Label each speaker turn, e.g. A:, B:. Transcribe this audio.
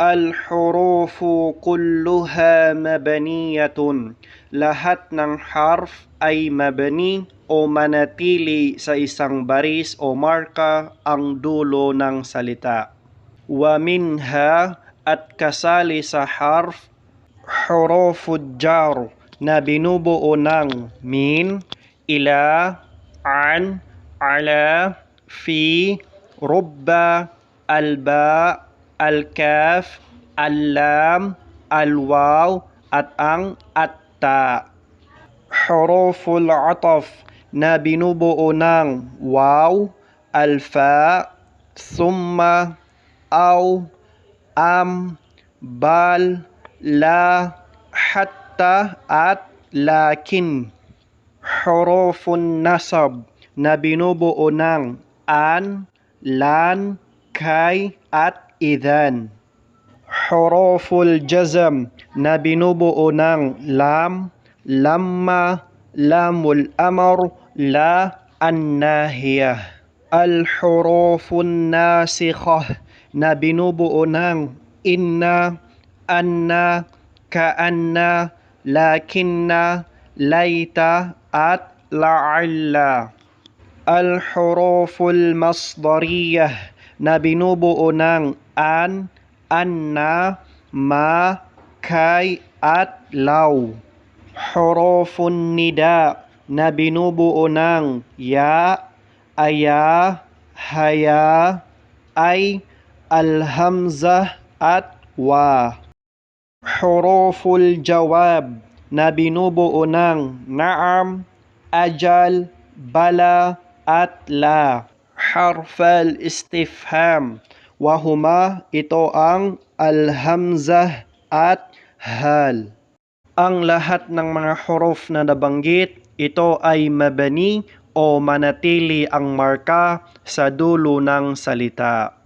A: Al-hurufu kulluha mabaniyatun. Lahat ng harf ay mabani o manatili sa isang baris o marka ang dulo ng salita. Wa minha at kasali sa harf hurufud jar na binubuo ng min, ila, an, ala, fi, rubba, alba, al-kaf, al-lam, al-waw, at ang atta. Huruful ataf na binubuo ng waw, alfa, summa, aw, am, bal, la, hatta, at lakin. Hurufun nasab na binubuo ng an, lan, كاي أت إذن. حروف الجزم. نبي نبو نان لام. لما. لام الأمر. لا. الناهية. الحروف الناسخة. نبي نبو نان إن أن كأن. لكن. ليت. أت لعل. الحروف المصدرية. Na binubuo ng an, anna, ma, kay, at law. Hurufun nida na binubuo ng ya, aya, haya, ay, alhamzah, at wa. Huruful jawab na binubuo ng naam, ajal, bala, at la. Harfal istifham wahuma ito ang alhamzah at hal. Ang lahat ng mga huruf na nabanggit, ito ay mabani o manatili ang marka sa dulo ng salita.